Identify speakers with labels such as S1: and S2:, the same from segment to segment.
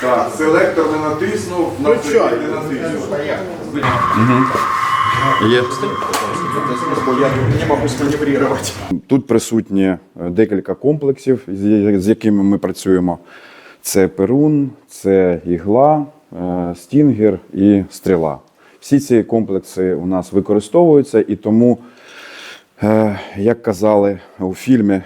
S1: Так, селектор не натиснув, на не натиснув.
S2: Є.
S3: Я можу сманеврировать.
S2: Тут присутні е, декілька комплексів, з якими ми працюємо. Це перун, це ігла, е, стінгер і стріла. Всі ці комплекси у нас використовуються, і тому, як казали у фільмі, е,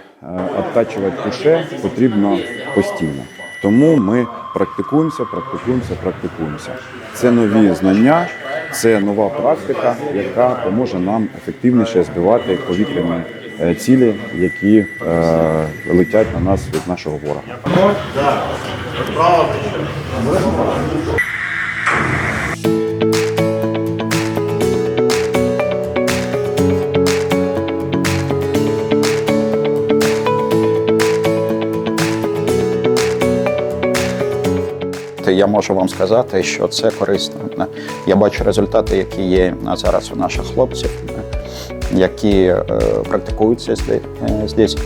S2: обтачувати куше потрібно постійно. Тому ми практикуємося, практикуємося, практикуємося. Це нові знання, це нова практика, яка поможе нам ефективніше збивати повітряні е, цілі, які е, летять на нас від нашого ворога.
S4: я можу вам сказати, що це корисно. Я бачу результати, які є зараз у наших хлопців, які е, практикуються е, здесь.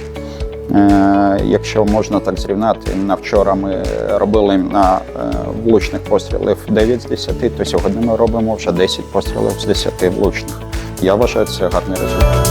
S4: Е, якщо можна так зрівнати, на вчора ми робили на влучних пострілів 9 з 10, то сьогодні ми робимо вже 10 пострілів з 10 влучних. Я вважаю, це гарний результат.